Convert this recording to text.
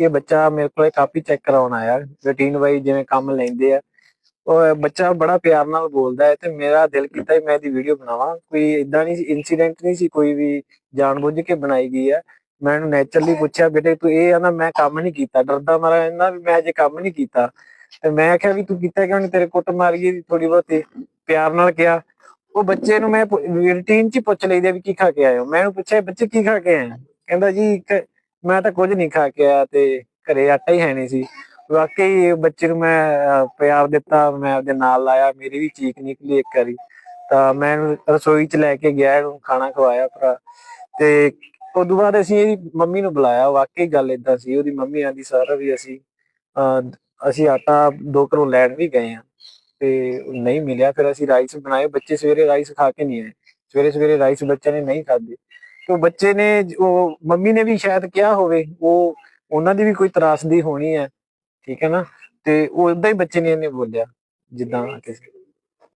ਇਹ ਬੱਚਾ ਮੇਰੇ ਕੋਲੇ ਕਾਪੀ ਚੈੱਕ ਕਰਾਉਣ ਆਇਆ ਰੂਟੀਨ ਵਾਈਜ਼ ਜਿਵੇਂ ਕੰਮ ਲੈਂਦੇ ਆ। ਉਹ ਬੱਚਾ ਬੜਾ ਪਿਆਰ ਨਾਲ ਬੋਲਦਾ ਹੈ ਤੇ ਮੇਰਾ ਦਿਲ ਕੀਤਾ ਮੈਂ ਇਹਦੀ ਵੀਡੀਓ ਬਣਾਵਾਂ। ਕੋਈ ਇਦਾਂ ਨਹੀਂ ਇਨਸੀਡੈਂਟ ਨਹੀਂ ਸੀ ਕੋਈ ਵੀ ਜਾਣਬੁੱਝ ਕੇ ਬਣਾਈ ਗਈ ਹੈ ਮੈਂ ਇਹਨੂੰ ਨੇਚਰਲੀ ਪੁੱਛਿਆ, ਬੇਟੇ ਤੂੰ ਇਹ ਆ ਨਾ, ਮੈਂ ਕੰਮ ਨਹੀਂ ਕੀਤਾ। ਡਰਦਾ ਮਾਰਾ ਇਹਨਾਂ ਵੀ ਮੈਂ ਅਜੇ ਕੰਮ ਨਹੀਂ ਕੀਤਾ। ਤੇ ਮੈਂ ਆਖਿਆ ਵੀ ਤੂੰ ਕੀਤਾ ਕਿਉਂ ਨਹੀਂ? ਤੇਰੇ ਕੁੱਟ ਮਾਰੀਏ ਥੋੜੀ ਬਹੁਤੀ। ਪਿਆਰ ਨਾਲ ਕਿਹਾ। ਉਹ ਬੱਚੇ ਨੂੰ ਮੈਂ ਰੂਟੀਨ ਚ ਪੁੱਛ ਲਈਦੇ ਵੀ ਕੀ ਖਾ ਕੇ ਆਏ ਹੋ? ਮੈਂ ਉਹਨੂੰ ਪੁੱਛਿਆ, ਬੱਚੇ ਕੀ ਖਾ ਕੇ ਆਏ ਕਹਿੰਦਾ ਜੀ ਮੈਂ ਤਾਂ ਕੁਝ ਨਹੀਂ ਖਾ ਕੇ ਆਇਆ ਤੇ ਘਰੇ ਆਟਾ ਹੀ ਹੈ ਨਹੀਂ ਸੀ। ਵਾਕਈ ਬੱਚੇ ਨੂੰ ਮੈਂ ਪਿਆਰ ਦਿੱਤਾ ਮੈਂ ਉਹਦੇ ਨਾਲ ਲਾਇਆ ਮੇਰੀ ਵੀ ਚੀਕ ਨਿਕਲੀ ਇੱਕ ਵਾਰੀ। ਤਾਂ ਮੈਂ ਰਸੋਈ ਚ ਲੈ ਕੇ ਗਿਆ ਇਹਨੂੰ ਖਾਣਾ ਖਵਾਇਆ ਭਰਾ। ਤੇ ਉਦੋਂ ਬਾਅਦ ਅਸੀਂ ਇਹਦੀ ਮੰਮੀ ਨੂੰ ਬੁਲਾਇਆ ਵਾਕਈ ਗੱਲ ਇਦਾਂ ਸੀ। ਉਹਦੀ ਮੰਮੀ ਆਂਦੀ ਸਰ ਵੀ ਅਸੀਂ ਅਹ, ਅਸੀਂ ਆਟਾ ਦੋ ਘਰੋਂ ਲੈਣ ਵੀ ਗਏ ਆ ਤੇ ਨਹੀਂ ਮਿਲਿਆ ਫਿਰ ਅਸੀਂ ਰਾਈਸ ਬਣਾਏ। ਬੱਚੇ ਸਵੇਰੇ ਰਾਈਸ ਖਾ ਕੇ ਨਹੀਂ ਆਏ। ਸਵੇਰੇ ਸਵੇਰੇ ਰਾਈਸ ਬੱਚਿਆਂ ਨੇ ਨਹੀਂ ਖਾਧੇ। ਉਹ ਬੱਚੇ ਨੇ ਉਹ ਮੰਮੀ ਨੇ ਵੀ ਸ਼ਾਇਦ ਕਿਹਾ ਹੋਵੇ ਉਹ ਉਹਨਾਂ ਦੀ ਵੀ ਕੋਈ ਤਰਾਸਦੀ ਹੋਣੀ ਹੈ ਠੀਕ ਹੈ ਨਾ? ਤੇ ਉਹ ਉਦਾਂ ਹੀ ਬੱਚੇ ਨੇ ਇਹਨੇ ਬੋਲਿਆ ਜਿੱਦਾਂ ਕਿਸੇ